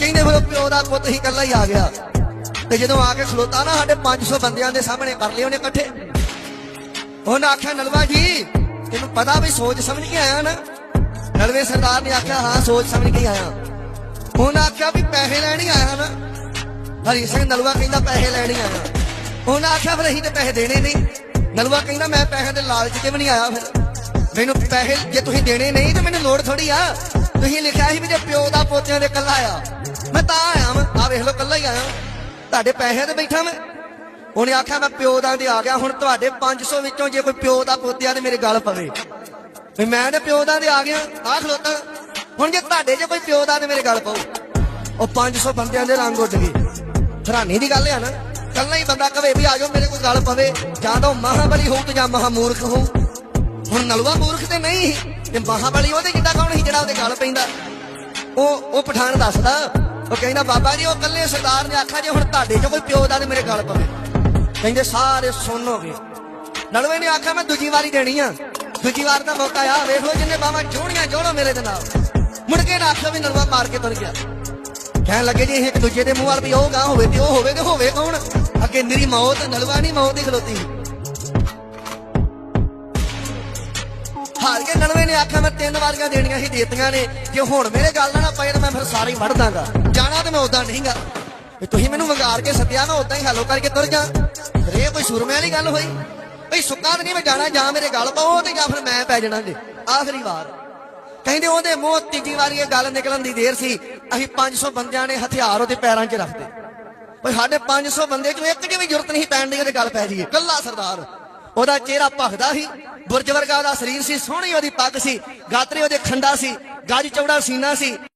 ਕਹਿੰਦੇ ਫਿਰ ਉਹ ਪਿਓ ਦਾ ਪੁੱਤ ਹੀ ਇਕੱਲਾ ਹੀ ਆ ਗਿਆ। ਤੇ ਜਦੋਂ ਆ ਕੇ ਖਲੋਤਾ ਨਾ ਸਾਡੇ 500 ਬੰਦਿਆਂ ਦੇ ਸਾਹਮਣੇ, ਕਰ ਲਏ ਉਹਨੇ ਇਕੱਠੇ। ਉਹਨੇ ਆਖਿਆ, ਨਲਵਾ ਜੀ, ਤੈਨੂੰ ਪਤਾ ਵੀ ਸੋਚ ਸਮਝ ਕੇ ਆਇਆ ਨਾ? ਨਲਵੇ ਸਰਦਾਰ ਨੇ ਆਖਿਆ, ਹਾਂ, ਸੋਚ ਸਮਝ ਕੇ ਆਇਆ। ਉਹਨੇ ਆਖਿਆ ਵੀ ਪੈਸੇ ਲੈਣ ਹੀ ਆਇਆ ਨਾ। ਹਰੀ ਸਿੰਘ ਨਲਵਾ ਕਹਿੰਦਾ, ਪੈਸੇ ਲੈਣ ਹੀ ਆਇਆ। ਉਹਨੇ ਆਖਿਆ, ਫਿਰ ਅਸੀਂ ਤੇ ਪੈਸੇ ਦੇਣੇ ਨਹੀਂ। ਨਲਵਾ ਕਹਿੰਦਾ, ਮੈਂ ਪੈਸੇ ਦੇ ਲਾਲਚ ਤੇ ਵੀ ਨਹੀਂ ਆਇਆ ਫਿਰ? ਮੈਨੂੰ ਪੈਸੇ ਜੇ ਤੁਸੀਂ ਦੇਣੇ ਨਹੀਂ, ਤੇ ਮੈਨੂੰ ਲੋੜ ਥੋੜੀ ਆ। ਤੁਸੀਂ ਲਿਖਿਆ ਸੀ ਵੀ ਜੇ ਪਿਓ ਦਾ ਪੋਤਿਆਂ ਦੇ ਕੱਲਾ ਆ ਮੈਂ ਤਾਂ ਆਇਆ ਮੈਂ ਆ ਵੇਖ ਲਓ ਕੱਲਾ ਹੀ ਆਇਆ ਤੁਹਾਡੇ ਪੈਸੇ ਤੇ ਬੈਠਾ ਮੈਂ। ਉਹਨੇ ਆਖਿਆ ਮੈਂ ਪਿਓ ਦਾ ਤੇ ਆ ਗਿਆ। ਹੁਣ ਤੁਹਾਡੇ 500 ਵਿੱਚੋਂ ਜੇ ਕੋਈ ਪਿਓ ਦਾ ਪੋਤਿਆ ਤੇ ਮੇਰੇ ਗੱਲ ਪਵੇ। ਵੀ ਮੈਂ ਤੇ ਪਿਓ ਦਾ ਤੇ ਆ ਗਿਆ। ਆ ਖਲੋਤਾ। ਹੁਣ ਜੇ ਤੁਹਾਡੇ 'ਚ ਕੋਈ ਪਿਓ ਦਾ ਤੇ ਮੇਰੇ ਗੱਲ ਪਾਉ ਉਹ 500 ਬੰਦਿਆਂ ਦੇ ਰੰਗ ਉੱਡ ਗਏ। ਹੈਰਾਨੀ ਦੀ ਗੱਲ ਆ ਨਾ। ਕੱਲਾ ਹੀ ਬੰਦਾ ਕਵੇ ਵੀ ਆਜੋ ਮੇਰੇ ਕੋਲ ਗੱਲ ਪਵੇ। ਜਾਂ ਤਾਂ ਉਹ ਮਹਾਬਲੀ ਹੋਊ ਤੇ ਜਾਂ ਮਹਾਮੂਰਖ ਹੋਊ। ਹੁਣ ਨਲਵਾ ਮੂਰਖ ਤੇ ਨਹੀਂ। ਸੀ, ਤੇ ਮਹਾਬਲੀ ਉਹਦੇ ਜਿੱਦਾਂ ਕੌਣ ਸੀ ਜਿਹੜਾ ਉਹਦੇ ਗੱਲ ਪੈਂਦਾ? ਉਹ ਉਹ ਪਠਾਨ ਦੱਸਦਾ। ਉਹ ਕਹਿੰਦਾ, ਬਾਬਾ ਜੀ, ਉਹ ਕੱਲੇ ਸਰਦਾਰ ਨੇ ਆਖਿਆ, ਜੇ ਹੁਣ ਤੁਹਾਡੇ 'ਚ ਕੋਈ ਪਿਓ ਦਾ ਤੇ ਮੇਰੇ ਗੱਲ ਪਵੇ। ਕਹਿੰਦੇ, ਸਾਰੇ ਸੁਣ ਹੋ ਗਏ ਨਲਵੇ ਨੇ ਆਖਿਆ, ਮੈਂ ਦੂਜੀ ਵਾਰੀ ਦੇਣੀ ਆ। ਦੂਜੀ ਵਾਰ ਦਾ ਮੌਕਾ ਆ ਵੇਖ ਲੋ ਜਿੰਨੇ ਬਾਵਾ ਜੋੜੀਆਂ ਜੋੜੋ ਮੇਰੇ ਦੇ ਨਾਲ। ਮੁੜ ਕੇ ਨਾ ਆਖਿਆ ਵੀ ਨਲਵਾ ਮਾਰ ਕੇ ਤੁਰ ਗਿਆ। ਕਹਿਣ ਲੱਗੇ, ਜੀ ਇਹ ਇੱਕ ਦੂਜੇ ਦੇ ਮੂੰਹ ਵਾਲ ਵੀ ਉਹ ਗਾਂ ਹੋਵੇ ਤੇ ਉਹ ਹੋਵੇ ਤੇ ਹੋਵੇ ਕੌਣ? ਅੱਗੇ ਨਿਰੀ ਮੌਤ, ਨਲਵਾ ਨਹੀਂ, ਮੌਤ ਹੀ ਖਲੋਤੀ। ਹਾਰ ਮੈਂ ਤਿੰਨ ਵਾਰੀਆਂ ਦੇਣੀਆਂ ਸੀ ਦੇਤੀਆਂ ਨੇ। ਜੇ ਹੁਣ ਮੇਰੇ ਗੱਲ ਨਾ ਪਏ ਤਾਂ ਮੈਂ ਫਿਰ ਸਾਰੇ ਵੜ ਦਾਂਗਾ। ਜਾਣਾ ਤੇ ਮੈਂ ਉਦਾਂ ਨਹੀਂਗਾ। ਵੀ ਤੁਸੀਂ ਮੈਨੂੰ ਵੰਗਾਰ ਕੇ ਸੱਦਿਆ, ਮੈਂ ਉਦਾਂ ਹੀ ਹੈਲੋ ਕਰਕੇ ਤੁਰ ਜਾ। ਫਿਰ ਕੋਈ ਸੁਰਮੇ ਵਾਲੀ ਗੱਲ ਹੋਈ? ਭਈ ਸੁੱਕਾ ਤਾਂ ਨਹੀਂ ਮੈਂ ਜਾਣਾ, ਜਾਂ ਮੇਰੇ ਗੱਲ ਪਾਓ ਤੇ ਜਾਂ ਫਿਰ ਮੈਂ ਪੈ ਜਾਣਾ ਜੀ। ਆਖਰੀ ਵਾਰ। ਕਹਿੰਦੇ ਉਹਦੇ ਮੂੰਹ ਤੀਜੀ ਵਾਰੀ ਇਹ ਗੱਲ ਨਿਕਲਣ ਦੀ ਦੇਰ ਸੀ। ਅਸੀਂ 500 ਬੰਦਿਆਂ ਨੇ ਹਥਿਆਰ ਉਹਦੇ ਪੈਰਾਂ 'ਚ ਰੱਖਦੇ ਭਈ ਸਾਡੇ 500 ਬੰਦੇ ਚ ਇੱਕ ਦੀ ਜ਼ਰੂਰਤ ਨਹੀਂ ਪੈਣ ਦੀ, ਉਹਦੇ ਗੱਲ ਪੈ ਜੀਏ ਕੱਲਾ ਸਰਦਾਰ। ਉਹਦਾ ਚਿਹਰਾ ਭਖਦਾ ਸੀ, ਬੁਰਜ ਵਰਗਾ ਉਹਦਾ ਸਰੀਰ ਸੀ, ਸੋਹਣੀ ਉਹਦੀ ਪੱਗ ਸੀ, ਗਾਤਰੇ ਉਹਦੇ ਖੰਡਾ ਸੀ, ਗੱਜ ਚੌੜਾ ਸੀਨਾ ਸੀ।